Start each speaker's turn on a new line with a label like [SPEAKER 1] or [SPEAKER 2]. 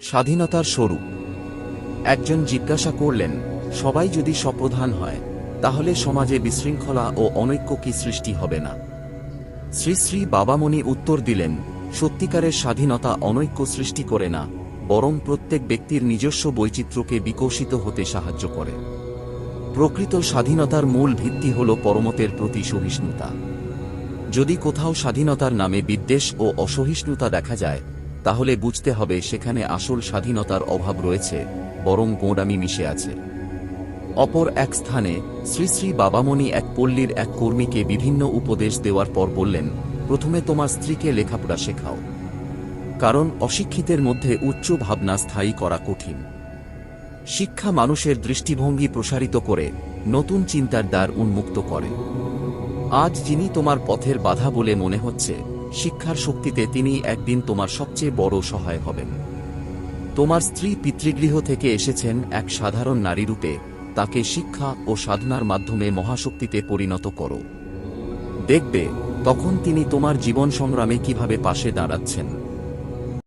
[SPEAKER 1] স্বাধীনতার স্বরূপ। একজন জিজ্ঞাসা করলেন, সবাই যদি সপ্রধান হয়, তাহলে সমাজে বিশৃঙ্খলা ও অনৈক্য কি সৃষ্টি হবে না? শ্রী শ্রী বাবামণি উত্তর দিলেন, সত্যিকারের স্বাধীনতা অনৈক্য সৃষ্টি করে না, বরং প্রত্যেক ব্যক্তির নিজস্ব বৈচিত্র্যকে বিকশিত হতে সাহায্য করে। প্রকৃত স্বাধীনতার মূল ভিত্তি হল পরমতের প্রতি সহিষ্ণুতা। যদি কোথাও স্বাধীনতার নামে বিদ্বেষ ও অসহিষ্ণুতা দেখা যায় তাহলে বুঝতে হবে সেখানে আসল স্বাধীনতার অভাব রয়েছে, বরং গোঁড়ামি মিশে আছে। অপর এক স্থানে, শ্রী শ্রী বাবামণি এক পল্লীর এক কর্মীকে বিভিন্ন উপদেশ দেওয়ার পর বললেন, প্রথমে তোমার স্ত্রীকে লেখাপড়া শেখাও। কারণ অশিক্ষিতের মধ্যে উচ্চ ভাবনা স্থায়ী করা কঠিন। শিক্ষা মানুষের দৃষ্টিভঙ্গি প্রসারিত করে, নতুন চিন্তার দ্বার উন্মুক্ত করে। আজ যিনি তোমার পথের বাধা বলে মনে হচ্ছে শিক্ষার শক্তিতে তিনি একদিন তোমার সবচেয়ে বড় সহায় হবেন। তোমার স্ত্রী পিতৃগৃহ থেকে এসেছেন এক সাধারণ নারী রূপে, তাকে শিক্ষা ও সাধনার মাধ্যমে মহাশক্তিতে পরিণত করো। দেখবে, তখন তিনি তোমার জীবন সংগ্রামে কীভাবে পাশে দাঁড়াচ্ছেন।